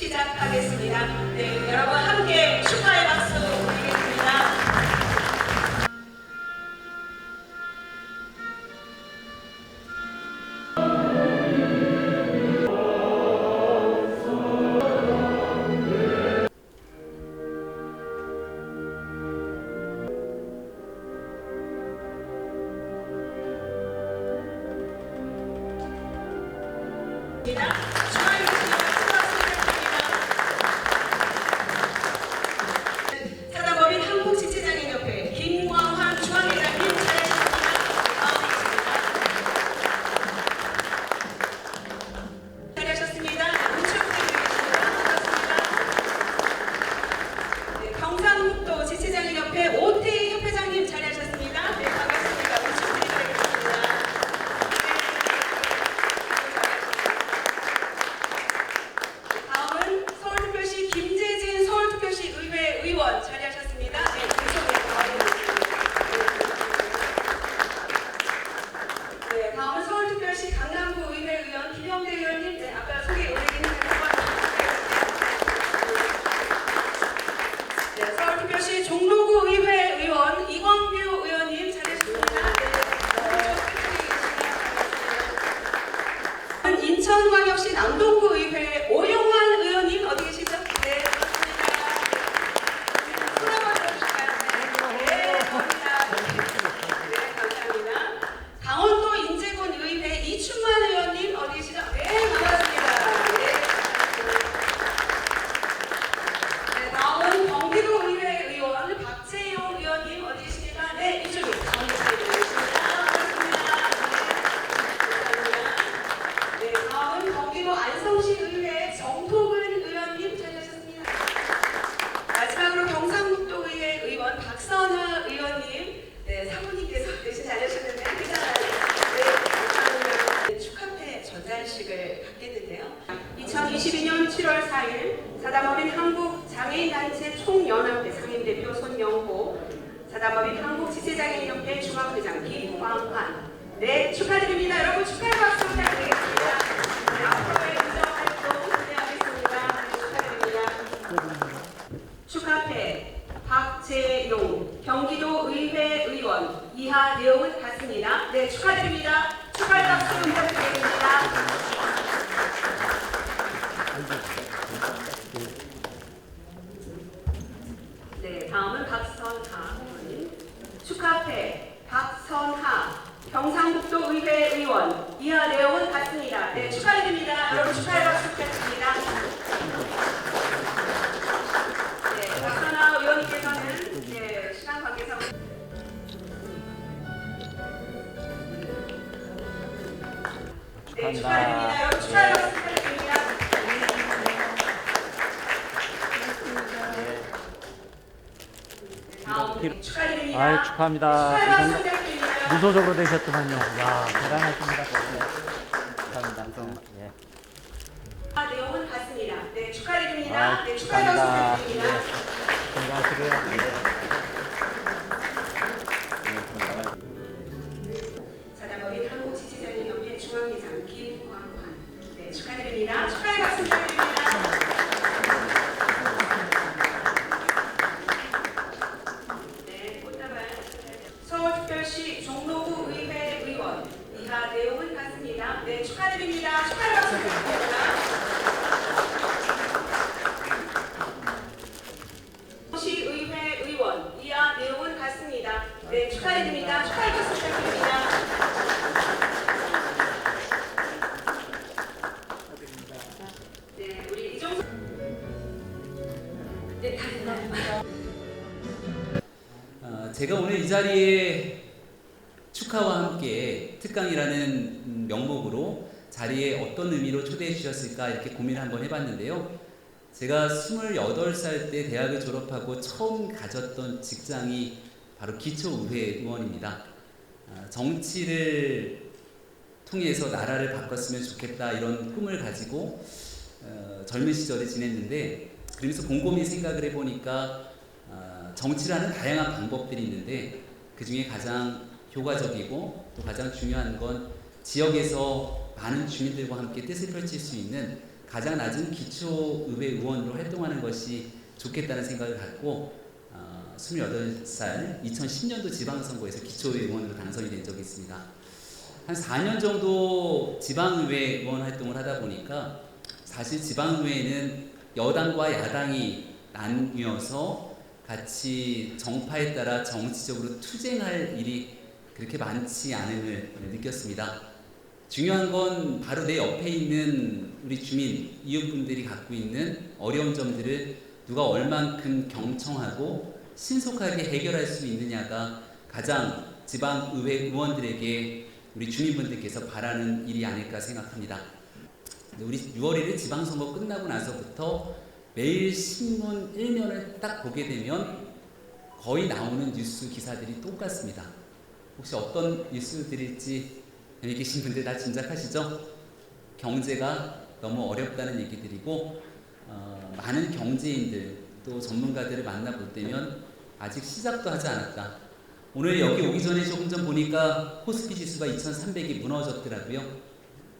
시작하겠습니다. 네, 여러분. 네, 축하드립니다. 여러분 축하해 박수 부탁드립니다. 네, 다음 축하드립니다. 아유 축하합니다. 축하의 박수 부탁드립니다. 무소속으로 되셨더만요. 야 대단하십니다. 네. 축하합니다. 예. 아, 내용은 같습니다. 네, 축하드립니다. 아, 네, 축하의 박수 축하합니다. 부탁드립니다. 건강하시고요. 네, 축하드립니 제가 오늘 이 자리에 축하와 함께 특강이라는 명목으로 자리에 어떤 의미로 초대해 주셨을까 이렇게 고민을 한번 해봤는데요. 제가 28살 때 대학을 졸업하고 처음 가졌던 직장이 바로 기초의회 의원입니다. 아, 정치를 통해서 나라를 바꿨으면 좋겠다 이런 꿈을 가지고 어, 젊은 시절에 지냈는데 그러면서 곰곰이 생각을 해보니까 아, 정치라는 다양한 방법들이 있는데 그 중에 가장 효과적이고 또 가장 중요한 건 지역에서 많은 주민들과 함께 뜻을 펼칠 수 있는 가장 낮은 기초의회 의원으로 활동하는 것이 좋겠다는 생각을 갖고 어, 28살 2010년도 지방선거에서 기초의회 의원으로 당선이 된 적이 있습니다. 한 4년 정도 지방의회 의원 활동을 하다 보니까 사실 지방의회는 여당과 야당이 나뉘어서 같이 정파에 따라 정치적으로 투쟁할 일이 그렇게 많지 않음을 느꼈습니다. 중요한 건 바로 내 옆에 있는 우리 주민, 이웃분들이 갖고 있는 어려운 점들을 누가 얼만큼 경청하고 신속하게 해결할 수 있느냐가 가장 지방의회 의원들에게 우리 주민분들께서 바라는 일이 아닐까 생각합니다. 우리 6월 1일 지방선거 끝나고 나서부터 매일 신문 1면을 딱 보게 되면 거의 나오는 뉴스 기사들이 똑같습니다. 혹시 어떤 뉴스들일지 여기 계신 분들 다 짐작하시죠? 경제가 너무 어렵다는 얘기들이고 어, 많은 경제인들 또 전문가들을 만나볼 때면 아직 시작도 하지 않았다. 오늘 여기 오기 전에 조금 전 보니까 코스피 지수가 2,300이 무너졌더라고요.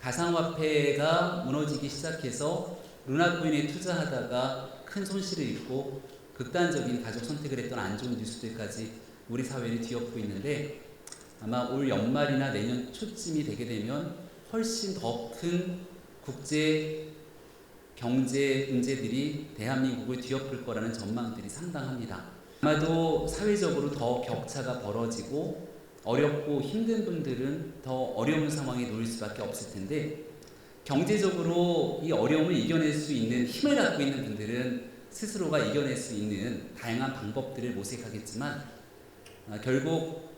가상화폐가 무너지기 시작해서 루나 코인에 투자하다가 큰 손실을 입고 극단적인 가족 선택을 했던 안 좋은 뉴스들까지 우리 사회를 뒤엎고 있는데 아마 올 연말이나 내년 초쯤이 되게 되면 훨씬 더 큰 국제 경제 문제들이 대한민국을 뒤엎을 거라는 전망들이 상당합니다. 아마도 사회적으로 더 격차가 벌어지고 어렵고 힘든 분들은 더 어려운 상황에 놓일 수밖에 없을 텐데 경제적으로 이 어려움을 이겨낼 수 있는 힘을 갖고 있는 분들은 스스로가 이겨낼 수 있는 다양한 방법들을 모색하겠지만 아, 결국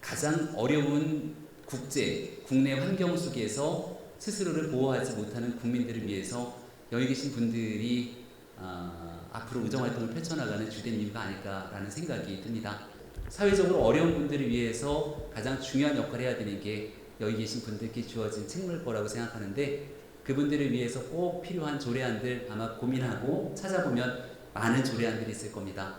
가장 어려운 국제, 국내 환경 속에서 스스로를 보호하지 못하는 국민들을 위해서 여기 계신 분들이 아, 앞으로 의정 활동을 펼쳐나가는 주된 이유가 아닐까라는 생각이 듭니다. 사회적으로 어려운 분들을 위해서 가장 중요한 역할을 해야 되는 게 여기 계신 분들께 주어진 책무일 거라고 생각하는데 그분들을 위해서 꼭 필요한 조례안들 아마 고민하고 찾아보면 많은 조례안들이 있을 겁니다.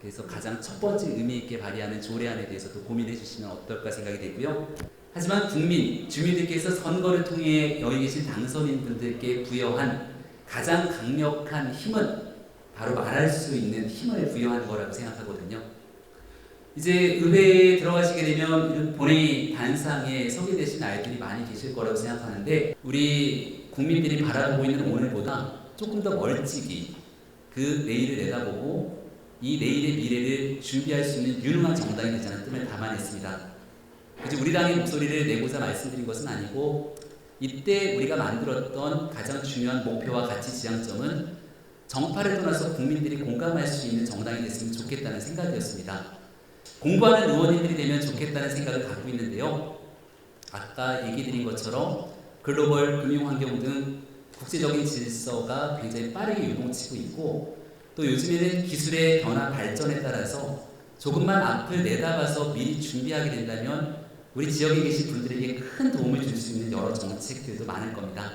그래서 가장 첫 번째 의미 있게 발휘하는 조례안에 대해서도 고민해 주시면 어떨까 생각이 되고요. 하지만 국민, 주민들께서 선거를 통해 여기 계신 당선인 분들께 부여한 가장 강력한 힘은 바로 말할 수 있는 힘을 부여한 거라고 생각하거든요. 이제 의회에 들어가시게 되면 이런 본회의 단상에 서게 되신 아이들이 많이 계실 거라고 생각하는데 우리 국민들이 바라보고 있는 오늘보다 조금 더 멀찍이 그 내일을 내다보고 이 내일의 미래를 준비할 수 있는 유능한 정당이 되자는 뜻을 담아냈습니다. 이제 우리 당의 목소리를 내고자 말씀드린 것은 아니고 이때 우리가 만들었던 가장 중요한 목표와 가치 지향점은 정파를 떠나서 국민들이 공감할 수 있는 정당이 됐으면 좋겠다는 생각이었습니다. 공부하는 의원님들이 되면 좋겠다는 생각을 갖고 있는데요. 아까 얘기 드린 것처럼 글로벌 금융 환경 등 국제적인 질서가 굉장히 빠르게 요동치고 있고 또 요즘에는 기술의 변화 발전에 따라서 조금만 앞을 내다봐서 미리 준비하게 된다면 우리 지역에 계신 분들에게 큰 도움을 줄 수 있는 여러 정책들도 많을 겁니다.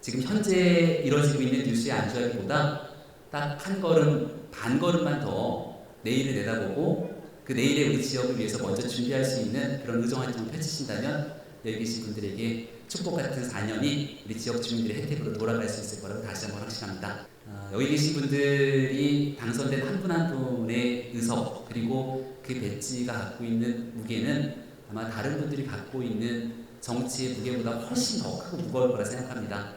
지금 현재 이루어지고 있는 뉴스에 안주하기보다 딱 한 걸음, 반 걸음만 더 내일을 내다보고 그 내일의 우리 지역을 위해서 먼저 준비할 수 있는 그런 의정 활동을 펼치신다면 여기 계신 분들에게 축복 같은 4년이 우리 지역 주민들의 혜택으로 돌아갈 수 있을 거라고 다시 한번 확신합니다. 어, 여기 계신 분들이 당선된 한 분한 분의 의석 그리고 그 배지가 갖고 있는 무게는 아마 다른 분들이 갖고 있는 정치의 무게보다 훨씬 더 크고 무거울 거라 생각합니다.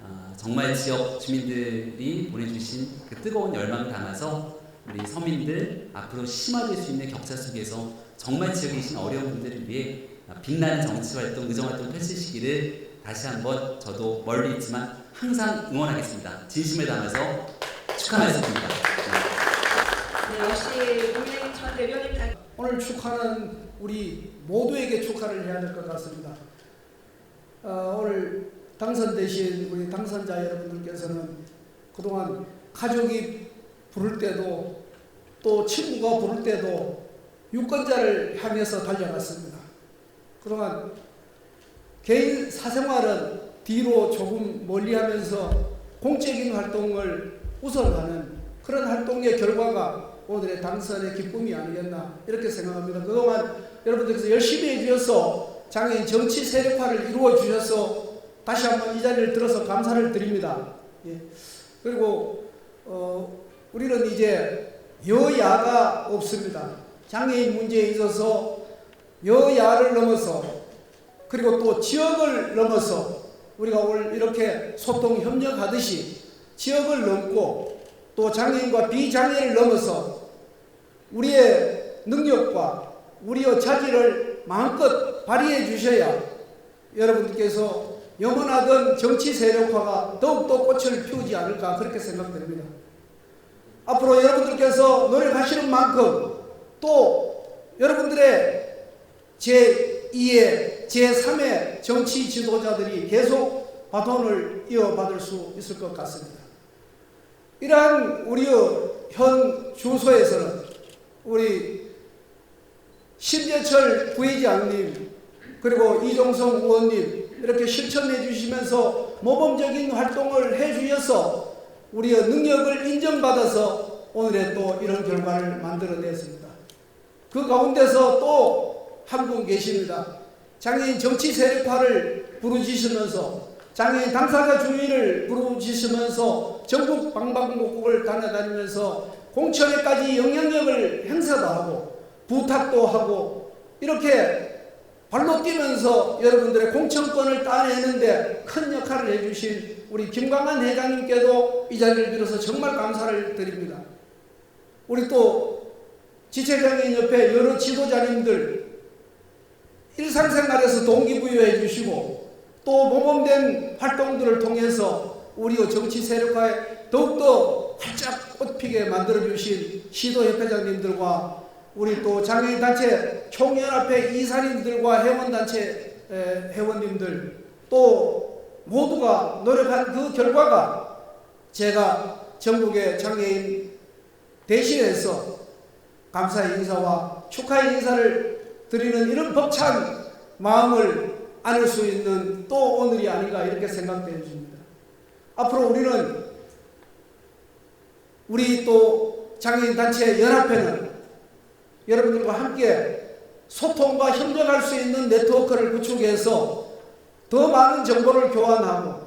어, 정말 지역 주민들이 보내주신 그 뜨거운 열망을 담아서 우리 서민들 앞으로 심화될 수 있는 격차 속에서 정말 지역에 계신 어려운 분들을 위해 빛나는 정치 활동, 의정 활동 펼치시기를 다시 한번 저도 멀리 있지만 항상 응원하겠습니다. 진심을 담아서 축하 말씀드립니다. 네. 네, 역시 국민의힘 전 대변인 다 오늘 축하는 우리 모두에게 축하를 해야 될 것 같습니다. 어, 오늘 당선되신 우리 당선자 여러분들께서는 그동안 가족이 부를 때도 또 친구가 부를 때도 유권자를 향해서 달려갔습니다. 그동안 개인 사생활은 뒤로 조금 멀리 하면서 공적인 활동을 우선하는 그런 활동의 결과가 오늘의 당선의 기쁨이 아니겠나 이렇게 생각합니다. 그동안 여러분들께서 열심히 해주셔서 장애인 정치 세력화를 이루어 주셔서 다시 한번 이 자리를 들어서 감사를 드립니다. 예. 그리고 어, 우리는 이제 여야가 없습니다. 장애인 문제에 있어서 여야를 넘어서 그리고 또 지역을 넘어서 우리가 오늘 이렇게 소통 협력하듯이 지역을 넘고 또 장애인과 비장애를 넘어서 우리의 능력과 우리의 자질을 마음껏 발휘해 주셔야 여러분들께서 영원하던 정치 세력화가 더욱더 꽃을 피우지 않을까 그렇게 생각됩니다. 앞으로 여러분들께서 노력하시는 만큼 또 여러분들의 제2의 제3의 정치 지도자들이 계속 바톤을 이어받을 수 있을 것 같습니다. 이러한 우리의 현 주소에서는 우리 심재철 부회장님 그리고 이종성 의원님 이렇게 실천해 주시면서 모범적인 활동을 해 주셔서 우리의 능력을 인정받아서 오늘의 또 이런 결과를 만들어냈습니다. 그 가운데서 또 한 분 계십니다. 장애인 정치 세력화를 부르짖으면서 장애인 당사자 주의를 부르짖으면서 전국 방방곡곡을 다녀다니면서 공천에까지 영향력을 행사도 하고 부탁도 하고 이렇게 발로 뛰면서 여러분들의 공천권을 따내는데 큰 역할을 해주신 우리 김광한 회장님께도 이 자리를 빌어서 정말 감사를 드립니다. 우리 또 지체장애인 옆에 여러 지도자님들 일상생활에서 동기부여해 주시고 또 모범된 활동들을 통해서 우리 정치 세력화에 더욱더 활짝 꽃피게 만들어 주신 시도협회장님들과 우리 또 장애인 단체 총연합회 이사님들과 회원단체 에, 회원님들 또 모두가 노력한 그 결과가 제가 전국의 장애인 대신해서 감사의 인사와 축하의 인사를 드리는 이런 벅찬 마음을 안을 수 있는 또 오늘이 아닌가 이렇게 생각되어집니다. 앞으로 우리는 우리 또 장애인 단체 연합회는 여러분들과 함께 소통과 협력할 수 있는 네트워크를 구축해서 더 많은 정보를 교환하고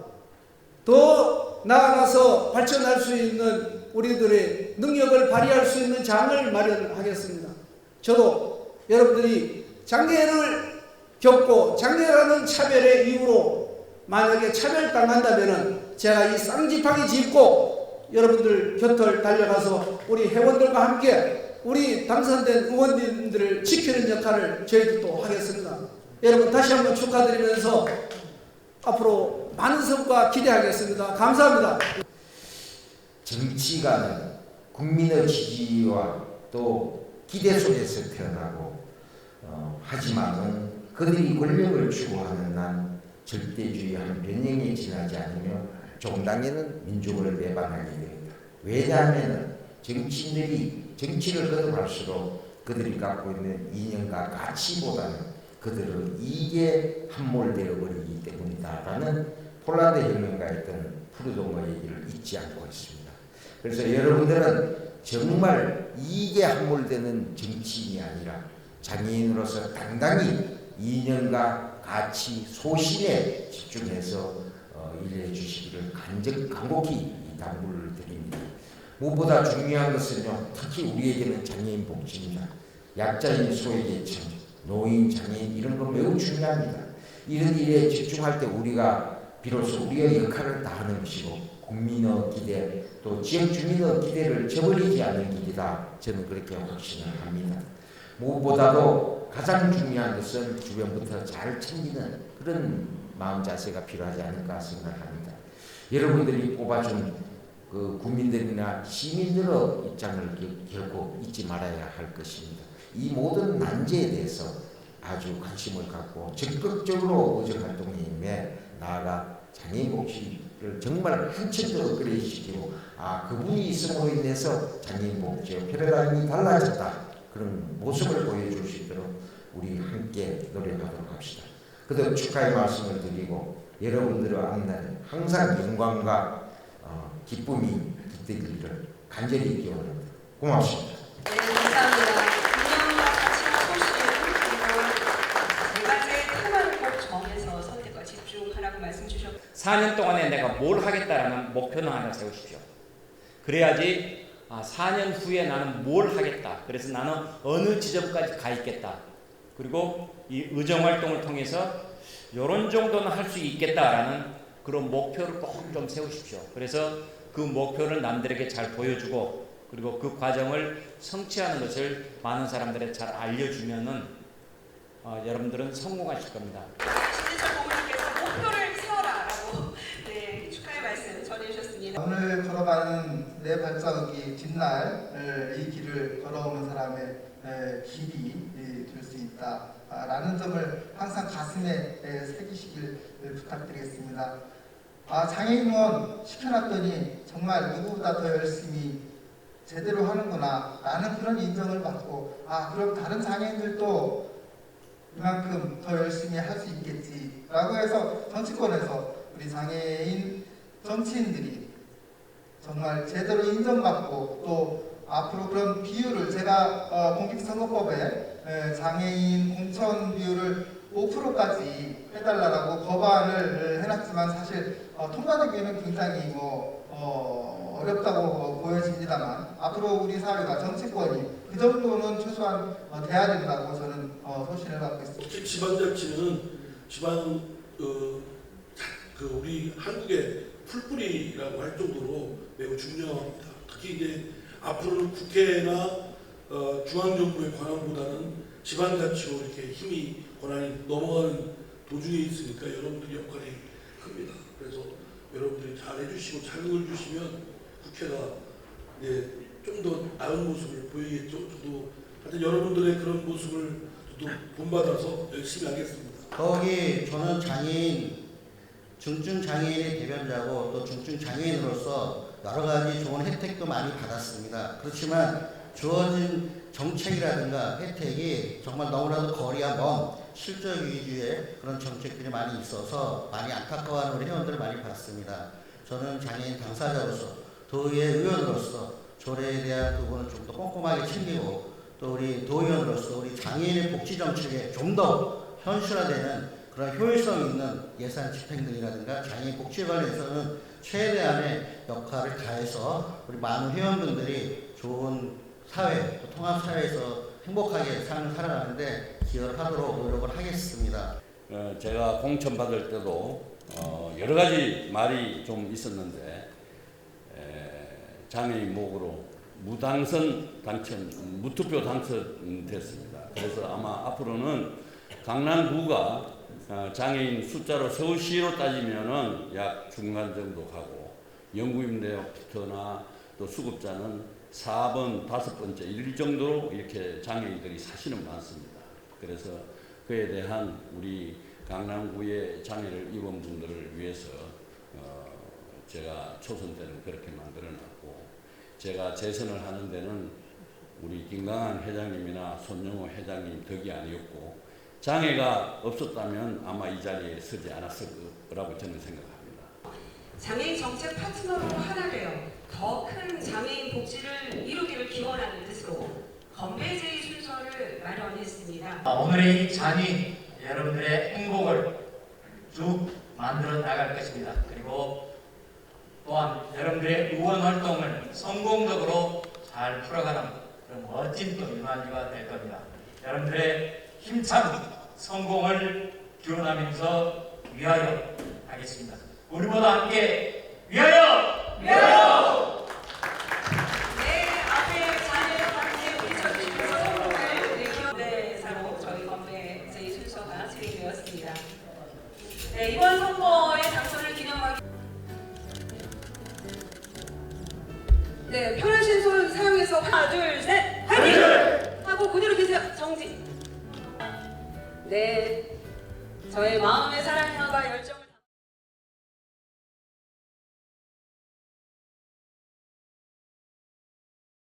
더 나아가서 발전할 수 있는 우리들의 능력을 발휘할 수 있는 장을 마련하겠습니다. 저도 여러분들이 장애를 겪고 장애라는 차별의 이유로 만약에 차별당한다면 제가 이 쌍지팡이 짚고 여러분들 곁을 달려가서 우리 회원들과 함께 우리 당선된 의원님들을 지키는 역할을 저희들도 하겠습니다. 여러분 다시 한번 축하드리면서 앞으로 많은 성과 기대하겠습니다. 감사합니다. 정치가는 국민의 지지와 또 기대 속에서 태어나고 어, 하지만은 그들이 권력을 추구하는 한 절대주의 한 변형에 지나지 않으며 종당에는 민족을 배반하게 됩니다. 왜냐하면 정치인들이 정치를 거듭할수록 그들이 갖고 있는 이념과 가치보다는 그들은 이게 함몰되어 버리기 때문이다라는 폴란드 혁명가 했던 푸르동의 얘기를 잊지 않고 있습니다. 그래서 여러분들은 정말 이게 함몰되는 정치인이 아니라 장애인으로서 당당히 이념과 가치, 소신에 집중해서 어, 일해 주시기를 간적 간곡히 이 당부를 드립니다. 무엇보다 중요한 것은요, 특히 우리에게는 장애인 복지입니다. 약자인 소외계층, 노인, 장애인 이런 거 매우 중요합니다. 이런 일에 집중할 때 우리가 비로소 우리의 역할을 다하는 것이고 국민의 기대 또 지역 주민의 기대를 저버리지 않는 길이다. 저는 그렇게 확신을 합니다. 무엇보다도 가장 중요한 것은 주변부터 잘 챙기는 그런 마음 자세가 필요하지 않을까 생각합니다. 여러분들이 뽑아준 그 국민들이나 시민들의 입장을 기- 결코 잊지 말아야 할 것입니다. 이 모든 난제에 대해서 아주 관심을 갖고 적극적으로 의정 활동에 나아가 장애인 복지를 정말 한층 더 업그레이드시키고 아 그분이 있음으로 인해서 장애인 복지의 패러다임이 달라졌다 그런 모습을 보여줄 수 있도록 우리 함께 노력하도록 합시다. 그도 축하의 말씀을 드리고 여러분들의 앞날에 항상 영광과 어, 기쁨이 깃들기를 간절히 기원합니다. 고맙습니다. 네, 감사합니다. 균형과 가치와 소신 그리고 세 가지의 테마를 꼭 정해서 선택과 집중하라고 말씀 주셨고 4년 동안에 내가 뭘 하겠다라는 목표는 하나 세우십시오. 그래야지 아, 4년 후에 나는 뭘 하겠다. 그래서 나는 어느 지점까지 가 있겠다. 그리고 이 의정 활동을 통해서 이런 정도는 할 수 있겠다라는 그런 목표를 꼭 좀 세우십시오. 그래서 그 목표를 남들에게 잘 보여주고 그리고 그 과정을 성취하는 것을 많은 사람들에 잘 알려주면은 어, 여러분들은 성공하실 겁니다. 목표를 세워라라고 네, 축하의 말씀 전해주셨습니다. 오늘 걸어가는 내 발자국이 뒷날 이 길을 걸어오는 사람의 에, 길이 될 수 있다라는 점을 항상 가슴에 에, 새기시길 부탁드리겠습니다. 아, 장애인원 시켜놨더니 정말 누구보다 더 열심히 제대로 하는구나 라는 그런 인정을 받고 아 그럼 다른 장애인들도 이만큼 더 열심히 할 수 있겠지 라고 해서 정치권에서 우리 장애인 정치인들이 정말 제대로 인정받고 또 앞으로 그런 비율을 제가 어, 공직선거법에 에, 장애인 공천 비율을 5%까지 해달라고 법안을 해놨지만 사실 어, 통과되기에는 굉장히 뭐 어, 어, 어렵다고 어, 보여집니다만 앞으로 우리 사회가 정치권이 그 정도는 최소한 어, 돼야 된다고 저는 어, 소신을 갖고 있습니다. 특히 지방자치는 지방 어, 그 우리 한국의 풀뿌리라고 할 정도로 매우 중요합니다. 특히 이제 앞으로는 국회나 어, 중앙정부의 권한보다는 지방자치로 이렇게 힘이 권한이 넘어가는 도중에 있으니까 여러분들 역할이 큽니다. 그래서 여러분들이 잘 해주시고 자극을 주시면 국회가 이제 좀 더 나은 모습을 보이겠죠. 저도 하여튼 여러분들의 그런 모습을 저도 본받아서 열심히 하겠습니다. 거기 저는 장애인 중증 장애인의 대변자고 또 중증 장애인으로서 여러 가지 좋은 혜택도 많이 받았습니다. 그렇지만 주어진 정책이라든가 혜택이 정말 너무나도 거리가 먼 실적 위주의 그런 정책들이 많이 있어서 많이 안타까워하는 우리 회원들을 많이 봤습니다. 저는 장애인 당사자로서 도의회 의원으로서 조례에 대한 부분을 좀 더 꼼꼼하게 챙기고 또 우리 도의원으로서 우리 장애인의 복지 정책에 좀 더 현실화되는 그런 효율성 있는 예산 집행 등이라든가 장애인 복지에 관해서는 최대한의 역할을 다해서 우리 많은 회원분들이 좋은 사회, 또 통합 사회에서 행복하게 삶을 살아가는데 기여를 하도록 노력을 하겠습니다. 어, 제가 공천 받을 때도 어, 여러 가지 말이 좀 있었는데 에, 장애인 목으로 무당선 당첨, 무투표 당선됐습니다. 그래서 아마 앞으로는 강남구가 어, 장애인 숫자로 서울시로 따지면은 약 중간 정도 가고 영구임대부터나 또 수급자는 4번, 다섯 번째, 일 정도로 이렇게 장애인들이 사실은 많습니다. 그래서 그에 대한 우리 강남구의 장애를 입은 분들을 위해서 어, 제가 초선 때는 그렇게 만들어놨고 제가 재선을 하는 데는 우리 김강한 회장님이나 손영호 회장님 덕이 아니었고 장애가 없었다면 아마 이 자리에 서지 않았을 거라고 저는 생각합니다. 장애인 정책 파트너로 하나 되어 더 큰 장애인 복지를 이루기를 기원하는 뜻으로 건배제의 마련했습니다. 아, 오늘의 이 장이 여러분들의 행복을 쭉 만들어 나갈 것입니다. 그리고 또한 여러분들의 의원 활동을 성공적으로 잘 풀어가는 그런 멋진 또 일반이가 될 겁니다. 여러분들의 힘찬 성공을 기원하면서 위하여 하겠습니다. 우리 모두 함께 위하여! 네, 앞에 네, 편하신 손 사용해서 하나, 둘, 셋, 화이팅! 하고 그대로 계세요. 정지. 네, 저의 마음의 사랑과 열정을